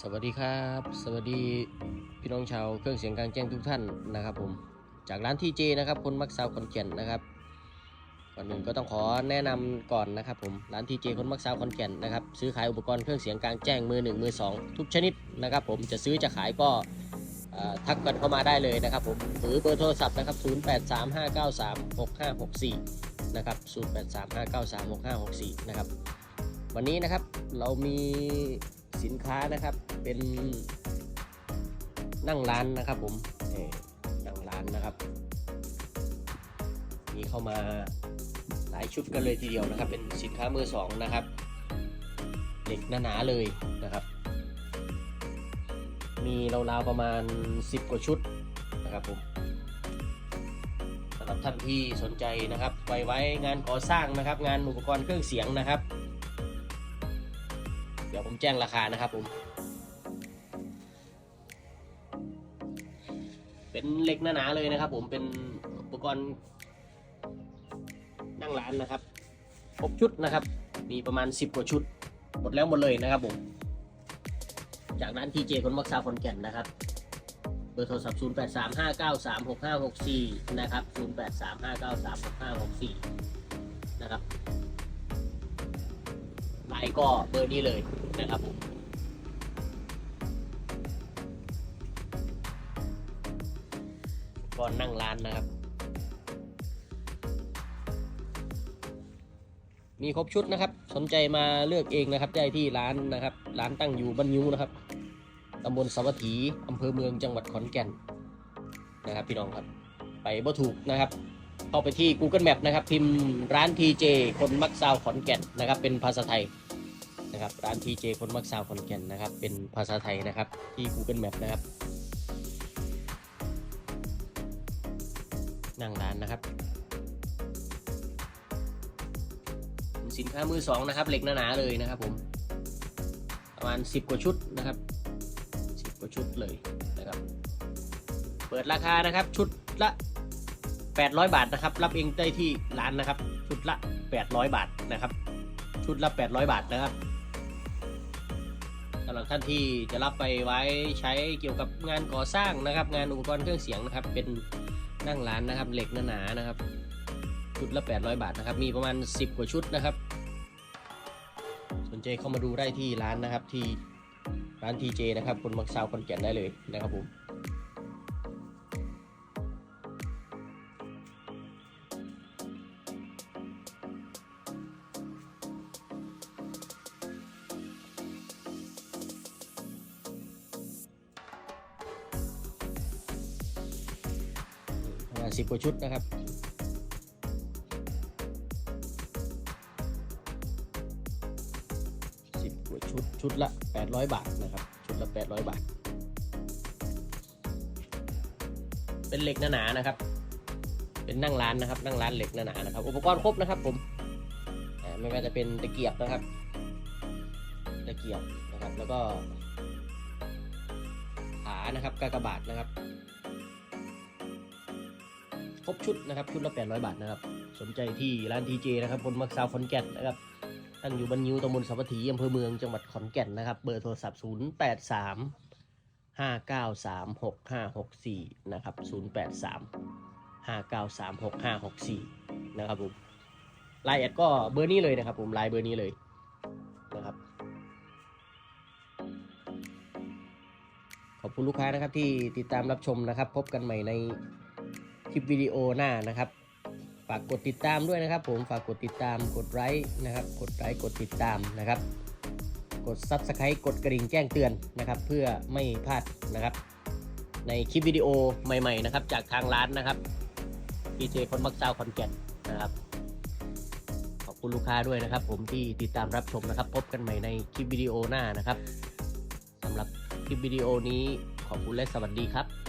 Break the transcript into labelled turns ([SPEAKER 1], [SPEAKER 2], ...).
[SPEAKER 1] สวัสดีครับ สวัสดีพี่น้องชาวเครื่องเสียงกลางแจ้งทุกท่านนะครับผมจากร้านทีเจนะครับคนมักซาวคอนแก่นนะครับก่อนอื่นก็ต้องขอแนะนำก่อนนะครับผมร้านทีเจคนมักซาวคอนแก่นนะครับซื้อขายอุปกรณ์เครื่องเสียงกลางแจ้งมือหนึ่งมือสองทุกชนิดนะครับผมจะซื้อจะขายก็ทักกันเข้ามาได้เลยนะครับผมหรือเบอร์โทรศัพท์นะครับ 0835936564 นะครับ 0835936564 นะครับ วันนี้นะครับเรามี สินค้านะครับ เป็นนั่งร้านนะครับ ผมนั่งร้านนะครับ มีเข้ามาหลายชุดกันเลยทีเดียวนะครับ เป็นสินค้ามือสองนะครับเหล็กหนาๆเลยนะครับ มีราวๆประมาณ 10 กว่าชุดนะครับผมสำหรับท่านที่สนใจนะครับไว้ไว้งานก่อสร้างนะครับ งานอุปกรณ์เครื่องเสียงนะครับ เดี๋ยวผมแจ้งราคานะครับผม เป็นเหล็กหนาๆเลยนะครับ ผมเป็นอุปกรณ์นั่งร้านนะครับครบชุดนะครับ มีประมาณ 10กว่าชุด หมดแล้วหมดเลยนะครับผม จากร้านทีเจคนมักซาคนแก่นนะครับ เบอร์โทรศัพท์ 0835936564 นะครับ 0835936564 นะครับ ไลน์ก็เบอร์นี้เลยนะครับผมก่อนนั่งร้านนะครับ มีครบชุดนะครับ สนใจมาเลือกเองนะครับได้ที่ร้านนะครับ ร้านตั้งอยู่บ้านยิ้วนะครับตำบลสวัสดีอำเภอเมืองจังหวัดขอนแก่นนะครับ พี่น้องครับ ไปบ่ถูกนะครับเข้าไปที่ Google Map นะครับ พิมพ์ร้าน TJ คนมักซาวขอนแก่นนะครับ เป็นภาษาไทย นะครับร้าน TJ คนมักซาวขอนแก่นนะครับ เป็นภาษาไทยนะครับ ที่ Google Map นะครับ นั่งร้านนะครับ สินค้ามือสองนะครับเหล็กหนาๆเลยนะครับผมประมาณ 10 กว่าชุดนะครับ 10 กว่าชุดเลยนะครับ เปิดราคานะครับชุดละ 800 บาทนะครับ รับเองได้ที่ร้านนะครับ ชุดละ 800 บาทนะครับ ชุดละ 800 บาทนะครับ สำหรับท่านที่จะรับไปไว้ใช้เกี่ยวกับงานก่อสร้างนะครับ งานอุปกรณ์เครื่องเสียงนะครับ เป็นนั่งร้านนะครับ เหล็กหนาๆนะครับ ชุดละ 800 บาทนะครับ มีประมาณ 10 กว่าชุดนะครับ สนใจเข้ามาดูได้ที่ร้านนะครับที่ร้านทีเจนะครับคนมักซาวคนแก่นได้เลยนะครับผม สิบกว่าชุดนะครับสิบกว่าชุดชุดละ800บาทนะครับชุดละ800บาท เป็นเหล็กหนาๆนะครับ เป็นนั่งร้านนะครับ นั่งร้านเหล็กหนาๆนะครับ อุปกรณ์ครบนะครับผมไม่ว่าจะเป็นตะเกียบนะครับตะเกียบนะครับแล้วก็ขานะครับกากบาทนะครับ ครบชุดนะครับชุดละ800 บาทนะครับ สนใจที่ร้านทีเจนะครับบนมักซาวขอนแก่นนะครับตั้งอยู่บ้านยิ้วตำบลสัพพถีอำเภอเมืองจังหวัดขอนแก่นนะครับ เบอร์โทรศัพท์ 0 8 3 5 9 3 6 5 6 4 นะครับ 0 8 3 5 9 3 6 5 6 4 นะครับผมไลน์แอดก็เบอร์นี้เลยนะครับผมไลน์เบอร์นี้เลยนะครับ ขอบคุณลูกค้านะครับที่ติดตามรับชมนะครับ พบกันใหม่ใน คลิปวิดีโอหน้านะครับ ฝากกดติดตามด้วยนะครับ ผมฝากกดติดตามกดไลค์นะครับ กดไลค์กดติดตามนะครับ กด Subscribe กดกระดิ่งแจ้งเตือนนะครับ เพื่อไม่พลาดนะครับ ในคลิปวิดีโอใหม่ๆนะครับ จากทางร้านนะครับพีเจคนมักเจ้าคอนแก่นนะครับขอบคุณลูกค้าด้วยนะครับ ผมที่ติดตามรับชมนะครับ พบกันใหม่ในคลิปวิดีโอหน้านะครับสำหรับคลิปวิดีโอนี้ขอบคุณและสวัสดีครับ